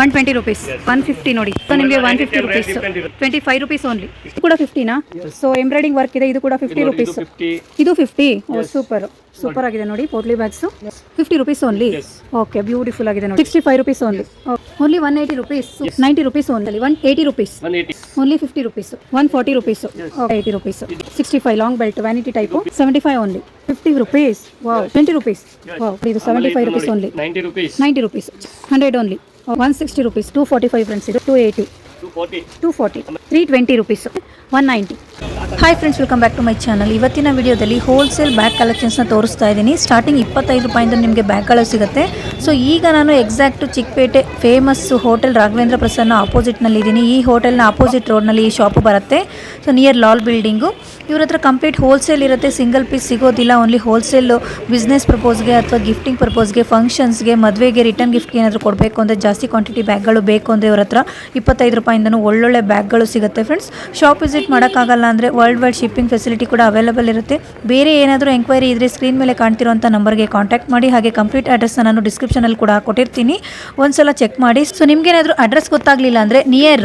One twenty rupees one fifty ನೋಡಿ. So ನಿಮಗೆ one fifty rupees twenty five rupees only ಇದು ಕೂಡ ಫಿಫ್ಟಿನಾ ಸೊ ಎಂಬ್ರಾಯ್ಡಿಂಗ್ ವರ್ಕ್ ಇದೆ ಇದು ಕೂಡ ಫಿಫ್ಟಿ ರುಪೀಸ್ ಇದು ಫಿಫ್ಟಿ ಓ ಸೂಪರ್ ಸೂಪರ್ ಆಗಿದೆ ನೋಡಿ potli bags fifty rupees only okay beautiful ಆಗಿದೆ ನೋಡಿ. Sixty five rupees only only one eighty rupees ninety rupees only one eighty rupees only fifty rupees one forty rupees eighty rupees sixty five long belt vanity type seventy five only fifty rupees wow twenty rupees wow ಇದು seventy five rupees only ninety rupees ninety rupees hundred only one sixty rupees two forty five friends ಇದು two eighty two forty three twenty rupees one ninety hi friends welcome back to my channel ಇವತ್ತಿನ ವಿಡಿಯೋದಲ್ಲಿ wholesale bag ಕಲೆಕ್ಷನ್ಸ್ನ ತೋರಿಸ್ತಾ ಇದ್ದೀನಿ. Starting ಇಪ್ಪತ್ತೈದು ರೂಪಾಯಿಂದ ನಿಮಗೆ ಬ್ಯಾಗ್ಗಳು ಸಿಗುತ್ತೆ. So ಈಗ ನಾನು exact Chikkapete famous hotel Raghavendra Prasanna ಆಪೋಸಿಟ್ನಲ್ಲಿದ್ದೀನಿ ಈ ಹೋಟೆಲ್ನ ಆಪೋಸಿಟ್ ರೋಡ್ನಲ್ಲಿ ಈ ಶಾಪು ಬರುತ್ತೆ. ಸೊ ನಿಯರ್ ಲಾಲ್ ಬಿಲ್ಡಿಂಗು ಇವ್ರ ಹತ್ರ ಕಂಪ್ಲೀಟ್ ಹೋಲ್ಸೇಲ್ ಇರುತ್ತೆ. ಸಿಂಗಲ್ ಪೀಸ್ ಸಿಗೋದಿಲ್ಲ. ಓನ್ಲಿ ಹೋಲ್ಸೇಲ್ ಬಿಸ್ನೆಸ್ ಪರ್ಪೋಸ್ಗೆ ಅಥವಾ ಗಿಫ್ಟಿಂಗ್ ಪರ್ಪೋಸ್ಗೆ ಫಂಕ್ಷನ್ಸ್ಗೆ ಮದುವೆಗೆ ರಿಟರ್ನ್ ಗಿಫ್ಟ್ಗೆ ಏನಾದರೂ ಕೊಡಬೇಕು ಅಂದರೆ ಜಾಸ್ತಿ ಕ್ವಾಂಟಿಟಿ ಬ್ಯಾಗ್ಗಳು ಬೇಕು ಅಂದರೆ ಇವ್ರ ಹತ್ರ ಇಪ್ಪತ್ತೈದು ರೂಪಾಯಿಂದನೂ ಒಳ್ಳೊಳ್ಳೆ ಬ್ಯಾಗ್ಗಳು ಸಿಗುತ್ತೆ ಫ್ರೆಂಡ್ಸ್ ಶಾಪ್ ವಿಸಿಟ್ ಮಾಡೋಕ್ಕಾಗಲ್ಲ ಅಂದರೆ ವರ್ಲ್ಡ್ ವೈಡ್ ಶಿಪ್ಪಿಂಗ್ ಫೆಸಿಲಿಟಿ ಕೂಡ ಅವೈಲೇಬಲ್ ಇರುತ್ತೆ. ಬೇರೆ ಏನಾದರೂ ಎಂಕ್ವೈರಿ ಇದ್ದರೆ ಸ್ಕ್ರೀನ್ ಮೇಲೆ ಕಾಣ್ತಿರೋಂಥ ನಂಬರ್ಗೆ ಕಾಂಟ್ಯಾಕ್ಟ್ ಮಾಡಿ. ಹಾಗೆ ಕಂಪ್ಲೀಟ್ ಅಡ್ರೆಸ್ನ ನಾನು ಡಿಸ್ಕ್ರಿಪ್ಷನಲ್ಲಿ ಕೂಡ ಕೊಟ್ಟಿರ್ತೀನಿ. ಒಂದ್ಸಲ ಚೆಕ್ ಮಾಡಿ. ಸೊ ನಿಮ್ಗೇನಾದರೂ ಅಡ್ರೆಸ್ ಗೊತ್ತಾಗಲಿಲ್ಲ ಅಂದರೆ near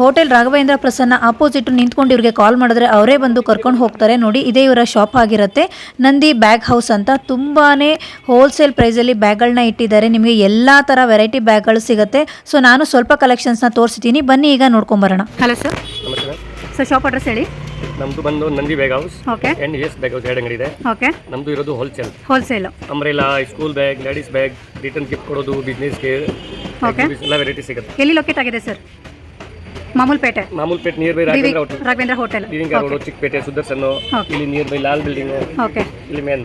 hotel Raghavendra Prasanna opposite ನಿಂತ್ಕೊಂಡು ಇವ್ರಿಗೆ ಕಾಲ್ ಮಾಡಿದ್ರೆ ಅವರೇ ಬಂದು ಕರ್ಕೊಂಡು ಹೋಗ್ತಾರೆ. ನೋಡಿ ಇದೇ ಇವರ ಶಾಪ್ ಆಗಿರುತ್ತೆ. ನಂದಿ ಬ್ಯಾಗ್ ಹೌಸ್ ಅಂತ ತುಂಬಾ ಹೋಲ್ಸೇಲ್ ಪ್ರೈಸಲ್ಲಿ ಬ್ಯಾಗ್ಗಳನ್ನ ಇಟ್ಟಿದ್ದಾರೆ. ನಿಮಗೆ ಎಲ್ಲ ಥರ ವೆರೈಟಿ ಬ್ಯಾಗ್ಗಳು ಸಿಗುತ್ತೆ. ಸೊ ನಾನು ಸ್ವಲ್ಪ ಕಲೆಕ್ಷನ್ಸ್ನ ತೋರಿಸ್ತೀನಿ. ಬನ್ನಿ ಈಗ ನೋಡ್ಕೊಂಬರೋಣ ಹಲೋ ಸರ್ ನಮಸ್ಕಾರ. ಸರ್ ಶಾಪ್ ಅಡ್ರೆಸ್ ಹೇಳಿ. ನಮ್ದು ಬಂದು Nandi bag house okay and S bag house ಎರಡು ಅಂಗಡಿ ಇದೆ. ಓಕೆ ನಮ್ದು ಇರೋದು wholesale wholesale umbrella school bag ladies bag return gift ಕೊಡೋದು ಬಿಸ್ನೆಸ್ಗೆ ಓಕೆ ಎಲ್ಲ ವೆರೈಟಿ ಸಿಗುತ್ತೆ. ಎಲ್ಲಿ ಲೊಕೇಟ್ ಆಗಿದೆ sir Mamulpet? Mamulpet near by Raghavendra hotel Raghavendra hotel living road Chikkapete Sudarshan. ಇಲ್ಲಿ near by Lal building okay ಇಲ್ಲಿ ಮೇನ್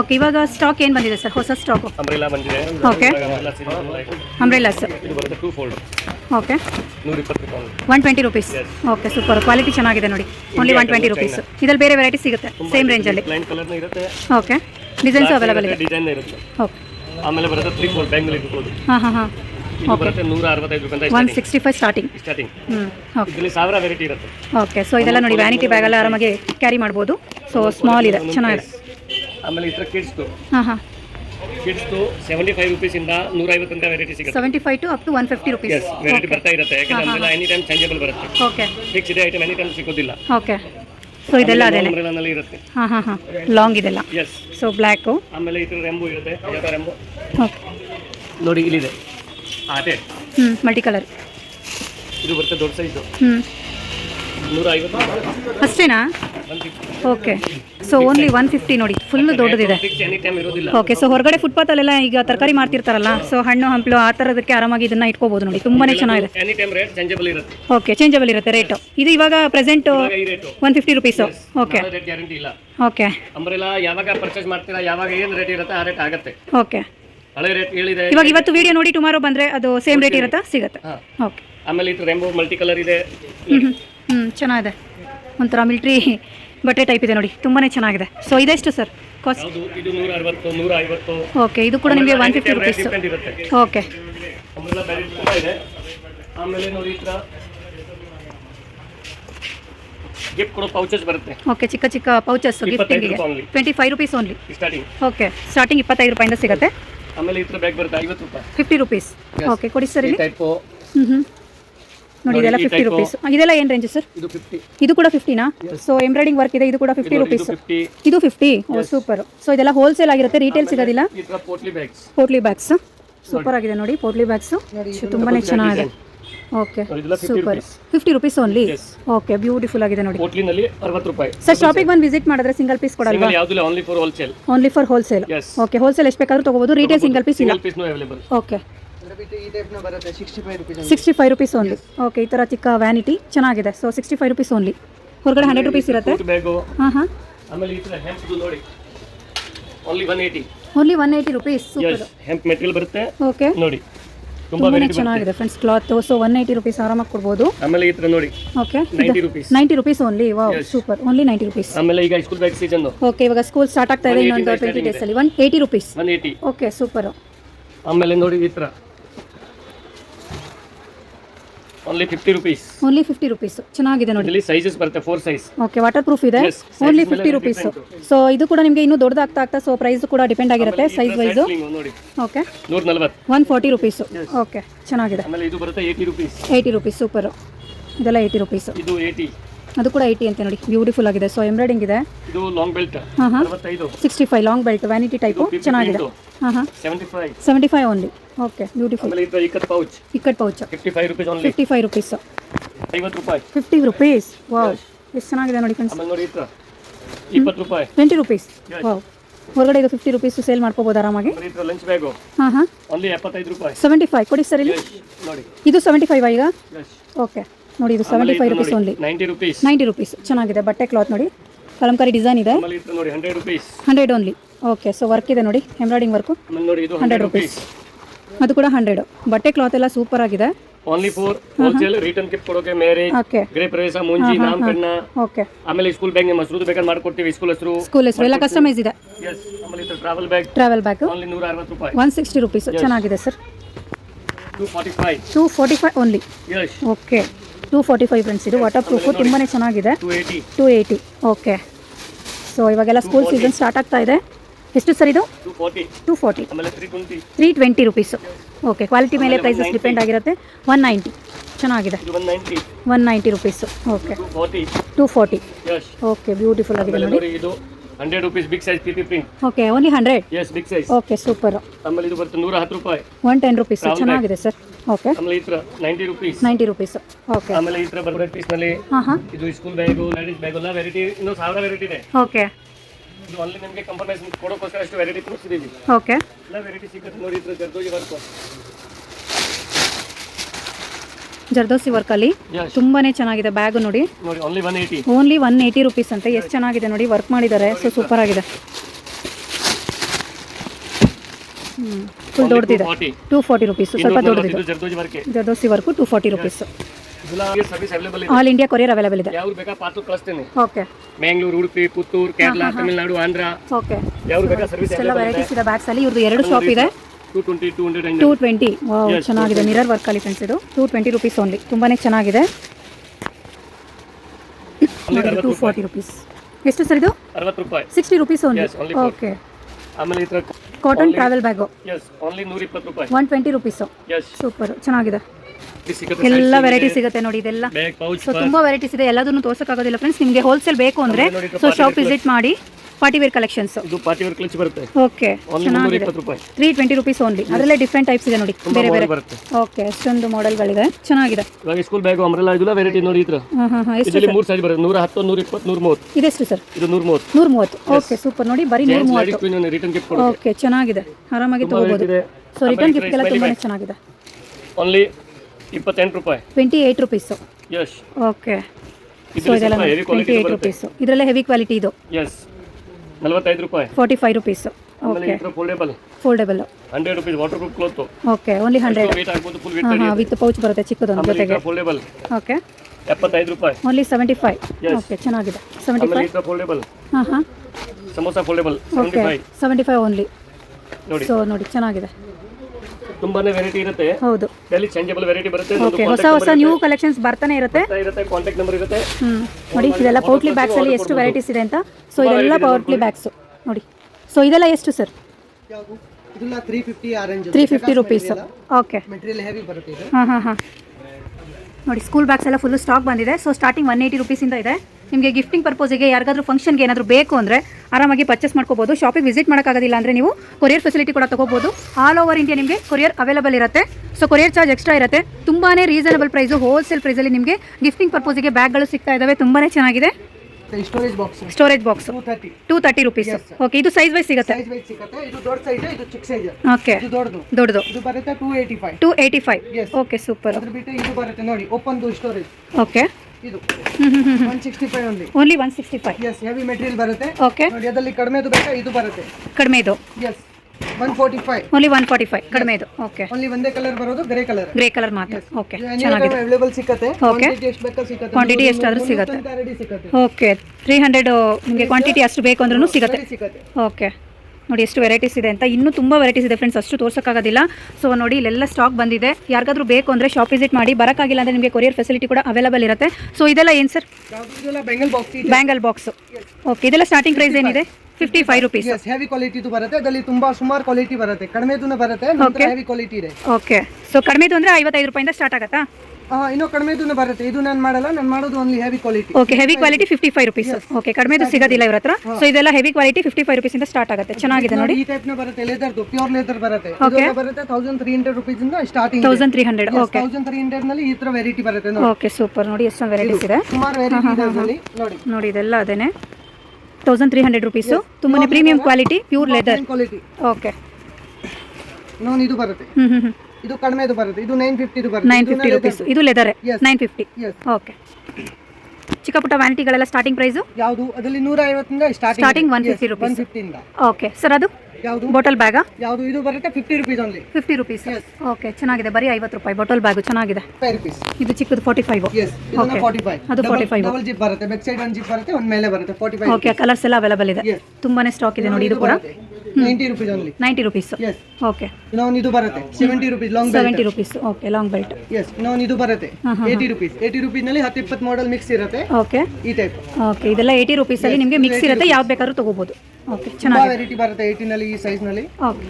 ಓಕೆ ಇವಾಗ stock ಏನು ಬಂದಿದೆ ಸರ್ ಹೊಸ ಸ್ಟಾಕ್ ಅಂಬ್ರೆಲಾ ಬಂದಿದೆ. ಓಕೆ ಅಂಬ್ರೆಲಾ ಸರ್ ಇದು ಬರುತ್ತೆ two fold okay. One twenty rupees okay super quality ಚೆನ್ನಾಗಿದೆ ನೋಡಿ. ಓನ್ಲಿ ಒನ್ ಟ್ವೆಂಟಿ ರುಪೀಸ್ ಇದ್ರಲ್ಲಿ ಬೇರೆ ವೆರೈಟಿ ಸಿಗುತ್ತೆ ಸೇಮ್ ರೇಂಜಲ್ಲಿ ಓಕೆ ಡಿಸೈನ್ಸ್ ಅವೈಲೇಬಲ್ ಇದೆ. ಡಿಸೈನ್ ಇರುತ್ತೆ. ಓಕೆ ಆಮೇಲೆ ಬರುತ್ತೆ ತ್ರೀ ಫೋರ್ ಬ್ಯಾಂಗಲ್ ಇಟ್ಕೊಳ್ಳೋದು ಹಾಂ ಹಾಂ ಹಾಂ. One sixty five starting okay so ಇದೆಲ್ಲ ನೋಡಿ ವ್ಯಾನಿಟಿ ಬ್ಯಾಗ್ ಎಲ್ಲ ಆರಾಮಾಗಿ ಕ್ಯಾರಿ ಮಾಡ್ಬೋದು. ಸೊ ಸ್ಮಾಲ್ ಇದೆ ಚೆನ್ನಾಗಿದೆ. ಆಮೇಲೆ ಹಾಂ ಹಾಂ. ಕಿಡ್ಸ್ದು ಸೆವೆಂಟಿ ಫೈವ್ ರುಪೀಸಿಂದ ನೂರ ಐವತ್ತು ತನಕ ವೆರೈಟಿ ಸಿಗುತ್ತೆ. Seventy five to up to one fifty rupees yes variety ಬರ್ತಾ ಇರುತ್ತೆ. ಯಾಕಂದ್ರೆ ನಮ್ಮೆಲ್ಲ ಎನಿ ಟೈಮ್ ಚೇಂಜಬಲ್ ಬರುತ್ತೆ. ಓಕೆ ಫಿಕ್ಸ್ ಇದೆ ಐಟಮ್ ಎನಿ ಟೈಮ್ ಸಿಗೋದಿಲ್ಲ. ಓಕೆ ಸೊ ಇದೆಲ್ಲ ಅದೇ ಅಂಬ್ರೆಲಾನಲ್ಲಿ ಇರುತ್ತೆ. ಹಾಂ ಹಾಂ ಹಾಂ. ಲಾಂಗ್ ಇದೆಲ್ಲ? ಎಸ್ ಸೊ ಬ್ಲ್ಯಾಕು ಆಮೇಲೆ ಥರ ರೆಂಬು ಇರುತ್ತೆ. ಯಾವ ರೆಂಬು? ಓಕೆ ನೋಡಿ ಇಲ್ಲಿದೆ. ಅದೇ ಹ್ಞೂ ಮಲ್ಟಿ ಕಲರ್ ಇದು ಬರುತ್ತೆ ದೊಡ್ಡ ಸೈಜು ಹ್ಞೂ ನೂರ ಐವತ್ತು ಅಷ್ಟೇನಾ? Okay so only one fifty ನೋಡಿ. ಫುಲ್ ದೊಡ್ಡದಿದೆ. ಓಕೆ ಸೊ ಹೊರಗಡೆ ಫುಟ್ಪಾತಲ್ಲೆಲ್ಲ ಈಗ ತರಕಾರಿ ಮಾಡ್ತಿರ್ತಾರಲ್ಲ ಸೊ ಹಣ್ಣು ಹಂಪಲು ಆ ಥರದಕ್ಕೆ ಆರಾಮಾಗಿ ಇದನ್ನ ಇಟ್ಕೋಬಹುದು ನೋಡಿ. ತುಂಬಾನೇ ಚೆನ್ನಾಗಿದೆ. ಓಕೆ ಚೇಂಜಬಲ್ ಇರುತ್ತೆ ರೇಟು ಇದು ಇವಾಗ present one fifty rupees okay okay ಯಾವಾಗ ಪರ್ಚೇಸ್ ಮಾಡ್ತೀರಾ ಯಾವಾಗ ಏನು ರೇಟ್ ಇರುತ್ತೆ ಆ ರೇಟ್ ಆಗುತ್ತೆ. ಓಕೆ ಹಳೆ ರೇಟ್ ಹೇಳಿದೆ. ಇವಾಗ ಇವತ್ತು ವಿಡಿಯೋ ನೋಡಿ ಟುಮಾರೋ ಬಂದ್ರೆ ಅದು ಸೇಮ್ ರೇಟ್ ಇರುತ್ತಾ ಸಿಗುತ್ತೆ. ಓಕೆ ಆಮೇಲೆ ಇದು ರೆಂಬೋ ಮಲ್ಟಿ ಕಲರ್ ಇದೆ ಹ್ಞೂ ಚೆನ್ನಾಗಿದೆ. ಒಂಥರ ಮಿಲ್ಟ್ರಿ ಬಟ್ಟೆ ಟೈಪ್ ಇದೆ ನೋಡಿ ತುಂಬಾನೇ ಚೆನ್ನಾಗಿದೆ. ಸೊ ಇದೆಷ್ಟು ಸರ್ ಕಾಸ್ಟ್ ಓಕೆ ಇದು ಕೂಡ ನಿಮಗೆ ಒನ್ ಫಿಫ್ಟಿ ರುಪೀಸ್ ಓಕೆ ಆಮೇಲೆ ನೋಡಿ ಗಿಫ್ಟ್ ಕೊಡೋ ಪೌಚಸ್ ಬರುತ್ತೆ. ಓಕೆ ಚಿಕ್ಕ ಚಿಕ್ಕ pouches gifting ಗಿಫ್ಟಿಂಗಿಗೆ. Twenty five rupees only starting okay starting ಇಪ್ಪತ್ತೈದು ರೂಪಾಯಿಂದ ಸಿಗುತ್ತೆ. ಆಮೇಲೆ ಈ ಥರ ಬ್ಯಾಗ್ ಬರುತ್ತೆ ಐವತ್ತು ರೂಪಾಯಿ. ಫಿಫ್ಟಿ ರುಪೀಸ್ ಓಕೆ ಕೊಡಿ ಸರ್ ಇಲ್ಲಿ. ಟೈಪು ಹ್ಞೂ ಹ್ಞೂ ನೋಡಿ ಇದೆಲ್ಲ ಫಿಫ್ಟಿ ರುಪೀಸ್ ಇದೆಲ್ಲ ಏನ್ ರೇಂಜ್ ಸರ್ ಇದು ಕೂಡ ಫಿಫ್ಟಿನಾ ಸೊ ಎಂಬ್ರಾಯ್ಡಿಂಗ್ ವರ್ಕ್ ಇದೆ ಇದು ಕೂಡ ಫಿಫ್ಟಿ ರುಪೀಸ್ ಇದು ಫಿಫ್ಟಿ ಓ ಸೂಪರ್ ಸೊ ಇದೆಲ್ಲ ಹೋಲ್ಸೇಲ್ ಆಗಿರುತ್ತೆ ರೀಟೇಲ್ ಸಿಗೋದಿಲ್ಲ ಪೋಟ್ಲಿ ಬ್ಯಾಗ್ಸ್ ಸೂಪರ್ ಆಗಿದೆ ನೋಡಿ ಪೋಟ್ಲಿ ಬ್ಯಾಗ್ಸು ತುಂಬಾ ಚೆನ್ನಾಗಿದೆ. Okay super rupees fifty rupees only okay beautiful ಆಗಿದೆ ನೋಡಿ. ಅರವತ್ತು ರೂಪಾಯಿ. ಸರ್ ಶಾಪಿಗೆ ಬಂದು ವಿಸಿಟ್ ಮಾಡಿದ್ರೆ ಸಿಂಗಲ್ ಪೀಸ್ ಕೊಡಲ್ವಾ? ಯಾವುದಿಲ್ಲ only for wholesale only for wholesale okay wholesale ಎಷ್ಟು ಬೇಕಾದ್ರೂ ತಗೋಬಹುದು ರಿಟೇಲ್ ಸಿಂಗಲ್ ಪೀಸ್ ಇಲ್ಲ? Single ಪೀಸ್ನು available okay sixty five rupees only okay ಈ ಥರ ಚಿಕ್ಕ ವ್ಯಾನಿಟಿ ಚೆನ್ನಾಗಿದೆ. So sixty five rupees only ಹೊರಗಡೆ ಹಂಡ್ರೆಡ್ ರುಪೀಸ್ ಇರುತ್ತೆ. ಹಾಂ ಹಾಂ. ಆಮೇಲೆ ಈ ಥರ ಹೆಂಪ್ದು ನೋಡಿ. Only one eighty only one eighty rupees super hemp material ಬರುತ್ತೆ. ಓಕೆ ನೋಡಿ. ತುಂಬಾ ತುಂಬಾ ಚೆನ್ನಾಗಿದೆ friends cloth so one eighty rupees ಆರಾಮಾಗಿ ಕೊಡ್ಬೋದು. ಆಮೇಲೆ ಈ ಥರ ನೋಡಿ. Okay ninety rupees only wow super only ninety rupees ಆಮೇಲೆ ಈಗ ಸ್ಕೂಲ್ ಬ್ಯಾಗ್ ಸೀಸನ್ ಓಕೆ ಇವಾಗ ಸ್ಕೂಲ್ ಸ್ಟಾರ್ಟ್ ಆಗ್ತಾ ಇದೆ. ಇನ್ನೊಂದು ಟ್ವೆಂಟಿ ಡೇಸ್ ಡೇಸಲ್ಲಿ one eighty rupees one eighty okay super ಆಮೇಲೆ ನೋಡಿ ಈ ಥರ only fifty rupees only fifty rupees ಚೆನ್ನಾಗಿದೆ ನೋಡಿ. ಇಲ್ಲಿ ಸೈಜಸ್ ಬರುತ್ತೆ four size okay waterproof ಇದೆ ಓನ್ಲಿ ಫಿಫ್ಟಿ ರುಪೀಸ್. ಸೊ ಇದು ಕೂಡ ನಿಮಗೆ ಇನ್ನೂ ದೊಡ್ಡದಾಗ್ತಾ ಆಗ್ತಾ ಸೊ ಪ್ರೈಸ್ ಕೂಡ ಡಿಪೆಂಡ್ ಆಗಿರುತ್ತೆ ಸೈಜ್ ವೈಸ್ ಓಕೆ ನೂರ ನಲ್ವತ್ತು ಒನ್ ಫಾರ್ಟಿ ರುಪೀಸು ಓಕೆ ಚೆನ್ನಾಗಿದೆ. ಆಮೇಲೆ ಇದು ಬರುತ್ತೆ eighty rupees eighty rupees super ಇದೆಲ್ಲ ಏಯ್ಟಿ ರುಪೀಸು ಇದು ಏಯ್ಟಿ ಅದು ಕೂಡ ಐಟಿ ಅಂತ ನೋಡಿ. ಬ್ಯೂಟಿಫುಲ್ ಆಗಿದೆ. ಸೊ ಎಂಬ್ರಾಯ್ಡಿಂಗ್ ಇದೆ. ಇದು ಲಾಂಗ್ ಬೆಲ್ಟ್ ಹಾಂ ಹಾಂ. Sixty five long belt vanity type ಚೆನ್ನಾಗಿದೆ. 52. ಹಾಂ ಹಾಂ. Seventy five only okay beautiful ikat pouch ikat pouch fifty five rupees only fifty five rupees ಐವತ್ತು ರೂಪಾಯಿ. ಫಿಫ್ಟಿ ರುಪೀಸ್ ವಾವ್ ಎಷ್ಟು ಚೆನ್ನಾಗಿದೆ ನೋಡಿ ಫ್ರೆಂಡ್ಸ್ ಇಪ್ಪತ್ತು ರೂಪಾಯಿ. Twenty rupees. ವಾವ್ ಹೊರಗಡೆ ಇದು ಫಿಫ್ಟಿ ರುಪೀಸ್ ಸೇಲ್ ಮಾಡ್ಕೋಬಹುದು ಆರಾಮಾಗಿ. ಲಂಚ್ ಬ್ಯಾಗು ಹಾಂ ಹಾಂ. ಓನ್ಲಿ ಎಪ್ಪತ್ತೈದು ರೂಪಾಯಿ. ಸೆವೆಂಟಿ ಫೈವ್ ಕೊಡಿ ಸರ್ ಇಲ್ಲಿ. ನೋಡಿ. ಇದು ಸೆವೆಂಟಿ ಫೈವ್ ಈಗ? ಓಕೆ ನೋಡಿ ಇದು seventy five rupees only ninety rupees ninety rupees ಚೆನ್ನಾಗಿದೆ ಬಟ್ಟೆ ಕ್ಲಾತ್ ನೋಡಿ. ಕಲಂಕಾರಿ ಡಿಸೈನ್ ಇದೆ. ನೋಡಿ hundred rupees hundred only okay so work ಇದೆ ನೋಡಿ ಎಂಬ್ರಾಯ್ಡಿಂಗ್ ವರ್ಕು ಹಂಡ್ರೆಡ್ ರುಪೀಸ್ ಅದು ಕೂಡ ಹಂಡ್ರೆಡ್ ಬಟ್ಟೆ ಕ್ಲಾತ್ ಎಲ್ಲ ಸೂಪರ್ ಆಗಿದೆ. Only for wholesale return gift ಕೊಡೋಕೆ ಮ್ಯಾರೇಜ್ ಓಕೆ ಗೃಹ ಪ್ರವೇಶ ಮುಂಜಿ ನಾಮಕರಣ ಓಕೆ ಆಮೇಲೆ ಸ್ಕೂಲ್ ಬ್ಯಾಗ್ ನಿಮ್ಮ ಹೆಸರು ಬೇಕಾದ್ರೆ ಮಾಡ್ಕೊಡ್ತೀವಿ ಸ್ಕೂಲ್ ಹೆಸರು. ಸ್ಕೂಲ್ ಹೆಸರು ಎಲ್ಲ ಕಸ್ಟಮೈಸ್ ಇದೆ. ಎಸ್ ಆಮೇಲೆ ಇದು travel bag travel bag only ನೂರ ಅರವತ್ತು ರೂಪಾಯಿ ಒನ್ ಸಿಕ್ಸ್ಟಿ ರುಪೀಸ್ ಚೆನ್ನಾಗಿದೆ sir two forty five two forty five only yes okay two forty five friends ಇದು ವಾಟರ್ ಪ್ರೂಫು ತುಂಬಾ ಚೆನ್ನಾಗಿದೆ ಟೂ ಏಯ್ಟಿ ಓಕೆ ಸೊ ಇವಾಗೆಲ್ಲ ಸ್ಕೂಲ್ ಸೀಸನ್ ಸ್ಟಾರ್ಟ್ ಆಗ್ತಾ ಇದೆ. ಎಷ್ಟು ಸರ್ ಇದು? Two forty three twenty rupees okay quality ಮೇಲೆ prices depend ಆಗಿರುತ್ತೆ. ಒನ್ ನೈಂಟಿ ಚೆನ್ನಾಗಿದೆ. One ninety rupees okay two forty okay beautiful ಆಗಿದೆ ನೋಡಿ. Hundred rupees big size print okay only hundred yes big size okay super ಆಮೇಲೆ ಇದು ಬರುತ್ತೆ ನೂರ ಹತ್ತು ರೂಪಾಯಿ. ಒನ್ ಟೆನ್ ರುಪೀಸ್ ಚೆನ್ನಾಗಿದೆ ಸರ್ ಓಕೆ ಆಮೇಲೆ ಈ ತರ ninety rupees ninety rupees okay ಆಮೇಲೆ ಈ ಥರ ಪೀಸ್ನಲ್ಲಿ ಹಾಂ ಹಾಂ. ಇದು ಸ್ಕೂಲ್ ಬ್ಯಾಗು ಲೇಡೀಸ್ ಬ್ಯಾಗ್ ಎಲ್ಲ ವೆರೈಟಿ ಇನ್ನೂ ಸಾವಿರ ವೆರೈಟಿ ಇದೆ. ಓಕೆ ಇದು ಅಲ್ಲಿ ನಿಮಗೆ ಕಂಪರ್ಮೈಸ್ ಕೊಡೋಕ್ಕೋಸ್ಕರ ಅಷ್ಟು ವೆರೈಟಿ ತೋರಿಸಿದ್ದೀವಿ ಓಕೆ ಎಲ್ಲ ವೆರೈಟಿ ಸಿಗುತ್ತೆ ನೋಡಿ ಇದ್ರ ಜರ್ದೋಗಿ ವರ್ಕು ಜರ್ದೋಸಿ ವರ್ಕಲ್ಲಿ ಯಸ್ ತುಂಬಾ ಚೆನ್ನಾಗಿದೆ ಬ್ಯಾಗ್ ನೋಡಿ. ಓನ್ಲಿ ಒನ್ ಏಯ್ಟಿ ರುಪೀಸ್ ಅಂತ. ಎಷ್ಟು ಚೆನ್ನಾಗಿದೆ ನೋಡಿ ವರ್ಕ್ ಮಾಡಿದ್ದಾರೆ. ಸೊ ಸೂಪರ್ ಆಗಿದೆ. ಫುಲ್ ದೊಡ್ಡದಿದೆ. ಟೂ ಫಾರ್ಟಿ ರುಪೀಸ್ ಸ್ವಲ್ಪ ದೊಡ್ಡದಿದೆ. Zardozi work two forty rupees all India courier available ಇದೆ. ಯಾವ್ದು ಬೇಕಾ ಪಾರ್ಸಲ್ ಕಳಿಸ್ತೀನಿ. ಓಕೆ ಬೆಂಗಳೂರು ಉಡುಪಿ ಪುತ್ತೂರು ಕೇರಳ ತಮಿಳುನಾಡು ಆಂಧ್ರ ಓಕೆ ಯಾವ್ದು ಬೇಕಾ ಸರ್ವಿಸ್ ಎಲ್ಲ ವೆರೈಟೀಸ್ ಇದೆ? ಬ್ಯಾಗ್ಸ್ ಅಲ್ಲಿ. ಇವ್ರದ್ದು ಎರಡು ಶಾಪ್ ಇದೆ. ಟೂ ಟ್ವೆಂಟಿ ಚೆನ್ನಾಗಿದೆ. ಮಿರರ್ ವರ್ಕ್ ಅಲ್ಲಿ ಫ್ರೆಂಡ್ಸ್ ಇದು. ಟೂ ಟ್ವೆಂಟಿ ರುಪೀಸ್ ಓನ್ಲಿ ತುಂಬಾನೇ ಚೆನ್ನಾಗಿದೆ. ಟೂ ಫಾರ್ಟಿ ರುಪೀಸ್ ಎಷ್ಟು ಸರ್ ಇದು? ಸಿಕ್ಸ್ಟಿ ರುಪೀಸ್ ಓನ್ಲಿ ಓಕೆ ಆಮೇಲೆ ಈ cotton travel bag yes only ನೂರ ಇಪ್ಪತ್ತು ರೂಪಾಯಿ. One twenty rupees yes super ಚೆನ್ನಾಗಿದೆ. ಎಲ್ಲ ವೆರೈಟಿ ಸಿಗುತ್ತೆ ನೋಡಿ ಇದೆಲ್ಲ. ಸೊ ತುಂಬಾ ವೆರೈಟೀಸ್ ಇದೆ. ಎಲ್ಲದನ್ನು ತೋರ್ಸಕ್ಕಾಗೋದಿಲ್ಲ ಫ್ರೆಂಡ್ಸ್ ನಿಮಗೆ ಹೋಲ್ಸೇಲ್ ಬೇಕು ಅಂದ್ರೆ ಸೊ ಶಾಪ್ ವಿಸಿಟ್ ಮಾಡಿ. Party wear collections. ಇದು ಪಾರ್ಟಿ ಕ್ಲಚ್ ಬರುತ್ತೆ. ಓಕೆ ಚೆನ್ನಾಗಿದೆ. ತ್ರೀ ಟ್ವೆಂಟಿ ರುಪೀಸ್ ಓನ್ಲಿ ಅದರಲ್ಲೇ ಡಿಫ್ರೆಂಟ್ ಟೈಪ್ಸ್ ಇದೆ ನೋಡಿ ಬೇರೆ ಬೇರೆ. ಓಕೆ ಎಷ್ಟೊಂದು ಮಾಡೆಲ್ಗಳಿದೆ ಚೆನ್ನಾಗಿದೆ. ಇವಾಗ ಸ್ಕೂಲ್ ಬ್ಯಾಗ್ ಅಮ್ರೆಲ್ಲ ಇದೆಲ್ಲ ವೆರೈಟಿ ನೋಡಿ ಹಾಂ ಇದರಲ್ಲಿ ಮೂರು ಸೈಜ್ ಬರುತ್ತೆ. ನೂರ ಹತ್ತು ನೂರ ಇಪ್ಪತ್ತು ನೂರ ಮೂವತ್ತು. ಇದೆಷ್ಟು ಸರ್? ಇದು ನೂರ ಮೂವತ್ತು. ನೂರ ಮೂವತ್ತು ಓಕೆ ಸೂಪರ್ ನೋಡಿ. ಬರೀ ನೂರ ಮೂವತ್ತು ರಿಟರ್ನ್ ಗಿಫ್ಟ್ ಓಕೆ ಚೆನ್ನಾಗಿದೆ. ಆರಾಮಾಗಿ ತಗೋಬಹುದು ಸೊ ರಿಟರ್ನ್ ಗಿಫ್ಟ್ಗೆಲ್ಲ ತುಂಬಾ ಚೆನ್ನಾಗಿದೆ. ಓನ್ಲಿ ಇಪ್ಪತ್ತೆಂಟು ರೂಪಾಯಿ. Twenty eight rupees okay. So ಇದೆಲ್ಲ heavy twenty quality eight rupees ಇದರಲ್ಲೇ ಹೆವಿ ಕ್ವಾಲಿಟಿ ಇದು. ನಲವತ್ತೈದು ರೂಪಾಯಿ. Forty five rupees. Okay foldable foldable hundred rupees waterproof cloth okay only hundred weight ಆಗ್ಬೋದು ಫುಲ್ ವೇಟ್ ಹಾಂ ಹಾಂ ವಿತ್ ಪೌಚ್ ಬರುತ್ತೆ ಚಿಕ್ಕದೊಂದು ಜೊತೆಗೆ. ಫೋಲ್ಡೇಬಲ್ ಓಕೆ ಎಪ್ಪತ್ತೈದು ರೂಪಾಯಿ. ಓನ್ಲಿ ಸೆವೆಂಟಿ ಫೈವ್ ಓಕೆ ಚೆನ್ನಾಗಿದೆ. ಸೆವೆಂಟಿ ಫೈವ್ ಫೋಲ್ಡೇಬಲ್ ಹಾಂ ಹಾಂ samosa foldable okay seventy five only ನೋಡಿ. ಸೊ ನೋಡಿ ಚೆನ್ನಾಗಿದೆ. ತುಂಬಾನೇ ವೆರೈಟಿ ಇರುತ್ತೆ. ಹೌದು. ಡೈಲಿ ಚೇಂಜಬಲ್ ವೆರೈಟಿ ಬರುತ್ತೆ ಓಕೆ ಹೊಸ ಹೊಸ ನ್ಯೂ ಕಲೆಕ್ಷನ್ಸ್ ಬರ್ತಾನೆ ಇರುತ್ತೆ. ಇರುತ್ತೆ ಕಾಂಟ್ಯಾಕ್ಟ್ ನಂಬರ್ ಇರುತ್ತೆ. ನೋಡಿ ಇದೆಲ್ಲ ಪೌಟ್ಲಿ ಬ್ಯಾಗ್ಸ್ ಅಲ್ಲಿ ಎಷ್ಟು ವೆರೈಟೀಸ್ ಇದೆ ಅಂತ. ಸೊ ಇದೆಲ್ಲ ಪೌಟ್ಲಿ ಬ್ಯಾಗ್ಸು ನೋಡಿ. ಸೊ ಇದೆಲ್ಲ ಎಷ್ಟು sir three fifty rupees okay material heavy ಬರುತ್ತೆ ಇದು. ಹಾಂ ಹಾಂ ಹಾಂ. ನೋಡಿ ಸ್ಕೂಲ್ ಬ್ಯಾಗ್ಸ್ ಎಲ್ಲ ಫುಲ್ ಸ್ಟಾಕ್ ಬಂದಿದೆ. ಸೊ ಸ್ಟಾರ್ಟಿಂಗ್ ಒನ್ ಏಯ್ಟಿ ರುಪೀಸಿಂದ ಇದೆ. ನಿಮಗೆ ಗಿಫ್ಟಿಂಗ್ ಪರ್ಪೋಸಿಗೆ ಯಾರಿಗಾದ್ರೂ ಫಂಕ್ಷನ್ಗೆ ಏನಾದರೂ ಬೇಕು ಅಂದರೆ ಆರಾಮಾಗಿ ಪರ್ಚೇಸ್ ಮಾಡ್ಕೋಬೋದು. ಶಾಪಿಗೆ ವಿಸಿಟ್ ಮಾಡೋಕ್ಕಾಗೋದಿಲ್ಲ ಅಂದರೆ ನೀವು ಕೊರಿಯರ್ ಫೆಸಿಲಿಟಿ ಕೂಡ ತೊಗೋಬೋದು. ಆಲ್ ಓವರ್ ಇಂಡಿಯಾ ನಿಮಗೆ ಕೊರಿಯರ್ ಅವೈಲಬಲ್ ಇರುತ್ತೆ. ಸೊ ಕೊರಿಯರ್ ಚಾರ್ಜ್ ಎಕ್ಸ್ಟ್ರಾ ಇರುತ್ತೆ. ತುಂಬಾ ರೀಸನಬಲ್ ಪ್ರೈಸು ಹೋಲ್ಸೇಲ್ ಪ್ರೈಸಲ್ಲಿ ನಿಮಗೆ ಗಿಫ್ಟಿಂಗ್ ಪರ್ಪೋಸಿಗೆ ಬ್ಯಾಗ್ಗಳು ಸಿಗ್ತಾ ಇದ್ದಾವೆ ತುಂಬಾ ಚೆನ್ನಾಗಿದೆ. Storage box storage box two thirty rupees okay ಇದು ಸೈಜ್ ವೈಸ್ ಸಿಗುತ್ತೆ. ಓಕೆ ದೊಡ್ಡದು. Two eighty five. Okay super ನೋಡಿ ಓಪನ್ ಸ್ಟೋರೇಜ್ ಓಕೆ ಇದು. One sixty five only only one sixty five yes heavy material ಬರುತ್ತೆ. ಓಕೆ ನೋಡಿ ಅದರಲ್ಲಿ ಕಡಿಮೆದು ಬೇಕಾ? ಇದು ಬರುತ್ತೆ. ಕಡಿಮೆ ಇದು yes one forty five only one forty five ಕಡಿಮೆ ಇದು ಓಕೆ ಓನ್ಲಿ ಒಂದೇ ಕಲರ್ ಬರೋದು ಗ್ರೇ ಕಲರ್ ಗ್ರೇ ಕಲರ್ ಮಾತ್ರ. ಓಕೆ ಚೆನ್ನಾಗಿದೆ. ಅವೈಲೇಬಲ್ ಸಿಗುತ್ತೆ ಓಕೆ ಎಷ್ಟು ಬೇಕಾ ಸಿಗುತ್ತೆ ಕ್ವಾಂಟಿಟಿ ಎಷ್ಟಾದರೂ ಸಿಗುತ್ತೆ. ಓಕೆ ತ್ರೀ ಹಂಡ್ರೆಡ್ ನಿಮಗೆ ಕ್ವಾಂಟಿಟಿ ಅಷ್ಟು ಬೇಕು ಅಂದ್ರೂ ಸಿಗುತ್ತೆ. ಸಿಗುತ್ತೆ. ಓಕೆ ನೋಡಿ ಎಷ್ಟು ವೆರೈಟೀಸ್ ಇದೆ ಅಂತ. ಇನ್ನೂ ತುಂಬ ವೆರೈಟೀಸ್ ಇದೆ ಫ್ರೆಂಡ್ಸ್ ಅಷ್ಟು ತೋರ್ಸೋಕ್ಕಾಗೋದಿಲ್ಲ. ಸೊ ನೋಡಿ ಇಲ್ಲೆಲ್ಲ ಸ್ಟಾಕ್ ಬಂದಿದೆ. ಯಾರಿಗಾದ್ರೂ ಬೇಕು ಅಂದರೆ ಶಾಪ್ ವಿಸಿಟ್ ಮಾಡಿ. ಬರೋಕ್ಕಾಗಿಲ್ಲ ಅಂದರೆ ನಿಮಗೆ ಕೊರಿಯರ್ ಫೆಸಿಲಿಟಿ ಕೂಡ ಅವೈಲಬಲ್ ಇರುತ್ತೆ. ಸೊ ಇದೆಲ್ಲ ಏನು ಸರ್ ಬ್ಯಾಂಗಲ್ ಬಾಕ್ಸ್ ಓಕೆ ಇದೆಲ್ಲ ಸ್ಟಾರ್ಟಿಂಗ್ ಪ್ರೈಸ್ ಏನಿದೆ? Fifty five rupees heavy quality ಬರುತ್ತೆ. ಅದರಲ್ಲಿ ತುಂಬಾ ಸುಮಾರು ಕ್ವಾಲಿಟಿ ಬರುತ್ತೆ. ಕಡಿಮೆದು ಬರುತ್ತೆ ಹೆವಿ ಕ್ವಾಲಿಟಿ ಇದೆ. ಓಕೆ ಸೊ ಕಡಿಮೆದು ಅಂದರೆ ಐವತ್ತೈದು ರೂಪಾಯಿಂದ ಸ್ಟಾರ್ಟ್ ಆಗುತ್ತಾ? ಇನ್ನೂ ಕಡಿಮೆದು ಬರುತ್ತೆ. ಇದು ನಾನು ಮಾಡಲ್ಲ ನಾನು ಮಾಡೋದು only heavy quality okay heavy quality fifty five rupees okay ಕಡಿಮೆದು ಸಿಗೋದಿಲ್ಲ ಇವ್ರ ಹತ್ರ. ಸೊ ಇದೆಲ್ಲ ಹೆವಿ ಕ್ವಾಲಿಟಿ ಫಿಫ್ಟಿ ಫೈವ್ ಇಂದ ಸ್ಟಾರ್ಟ್ ಆಗುತ್ತೆ. ಚೆನ್ನಾಗಿದೆ ನೋಡಿ. ಈ ಟೈಪ್ ಬರುತ್ತೆ ಲೆದರ್ದು ಪ್ಯೂರ್ ಲೆದರ್ ಬರುತ್ತೆ. ಓಕೆ ಬರುತ್ತೆ ತೌಸಂಡ್ ತ್ರೀ ಹಂಡ್ರೆಡ್ ರುಪೀಸ್ ಇಂದ starting thousand three hundred okay thousand three ಹಂಡ್ರೆಡ್ನಲ್ಲಿ ಈ ತರ ವೆರೈಟಿ ಬರುತ್ತೆ ನೋಡಿ. ಓಕೆ ಸೂಪರ್ ನೋಡಿ ಎಷ್ಟೊಂದು ವೆರೈಟೀಸ್ ಇದೆ. ಸುಮಾರು ವೆರೈಟಿ ನೋಡಿ. ನೋಡಿ ಇದೆಲ್ಲ ಅದೇನೆ. ತೌಸಂಡ್ ತ್ರೀ ಹಂಡ್ರೆಡ್ ರುಪೀಸು ತುಂಬಾನೇ premium quality pure leather quality okay ನೋಡಿ ಇದು ಬರುತ್ತೆ. ಹ್ಞೂ ಹ್ಞೂ ಇದು ಕಡಿಮೆದು ಬರುತ್ತೆ. ಇದು ನೈನ್ ಫಿಫ್ಟಿದು ಬರುತ್ತೆ. ನೈನ್ ಫಿಫ್ಟಿ ರುಪೀಸ್ ಇದು leather Yes. Nine fifty Yes. Okay ಚಿಕ್ಕ ಪುಟ್ಟ ವ್ಯಾನಿಟಿಗಳೆಲ್ಲ ಸ್ಟಾರ್ಟಿಂಗ್ ಪ್ರೈಸ್ ಯಾವುದು? ಅದರಲ್ಲಿ ನೂರ ಐವತ್ತಿಂದ ಸ್ಟಾರ್ಟಿಂಗ್ Starting 150 rupees. ಒನ್ ಇಂದ. ಓಕೆ ಸರ್ ಅದು? ಯಾವುದು? ಬಾಟಲ್ ಬ್ಯಾಗ್ ಯಾವುದು? ಇದು ಬರುತ್ತೆ fifty rupees only fifty rupees okay ಚೆನ್ನಾಗಿದೆ. ಬರೀ ಐವತ್ತು ರೂಪಾಯಿ. ಬಾಟಲ್ ಬ್ಯಾಗ್ ಚೆನ್ನಾಗಿದೆ. ಫೈವ್ ರುಪೀಸ್ ಇದು ಚಿಕ್ಕದು ಫೋರ್ಟಿ ಫೈವ್ ಎಸ್ ಇದನ್ನ Okay. ಫಾರ್ಟಿ ಫೈವ್ ಅದು 45. ಡಬಲ್ ಜಿಪ್ ಬರುತ್ತೆ. ಬೆಕ್ ಸೈಡ್ ಒಂದು ಜಿಪ್ ಬರುತ್ತೆ. ಒಂದು ಮೇಲೆ ಬರುತ್ತೆ. ಫಾರ್ಟಿ ಫೈವ್ ಓಕೆ ಕಲರ್ಸ್ ಎಲ್ಲ ಅವೈಲೇಬಲ್ ಇದೆ. Yes. ತುಂಬಾನೇ ಸ್ಟಾಕ್ ಇದೆ ನೋಡಿ ಇದು ಕೂಡ. Ninety rupees only ninety rupees yes okay ಇನ್ನೊಂದು ಇದು ಬರುತ್ತೆ. Seventy rupees long seventy rupees okay long belt yes ಇನ್ನೊಂದು ಇದು ಬರುತ್ತೆ. ಏಯ್ಟಿ ರುಪೀಸ್ ಏಯ್ಟಿ ರುಪೀಸ್ನಲ್ಲಿ ಹತ್ತು ಇಪ್ಪತ್ತು ಮಾಡೆಲ್ ಮಿಕ್ಸ್ ಇರುತ್ತೆ. ಓಕೆ ಈ ಟೈಪ್ ಓಕೆ ಇದೆಲ್ಲ ಏಯ್ಟಿ ರುಪೀಸಲ್ಲಿ ನಿಮಗೆ ಮಿಕ್ಸ್ ಇರುತ್ತೆ. ಯಾವ್ದು ಬೇಕಾದ್ರೂ ತಗೋಬಹುದು ಓಕೆ ಚೆನ್ನಾಗಿ ಚೆನ್ನಾಗಿದೆ. ವೆರೈಟಿ ಬರುತ್ತೆ ಏಯ್ಟಿ ನಲ್ಲಿ ಈ ಸೈಜ್ನಲ್ಲಿ. ಓಕೆ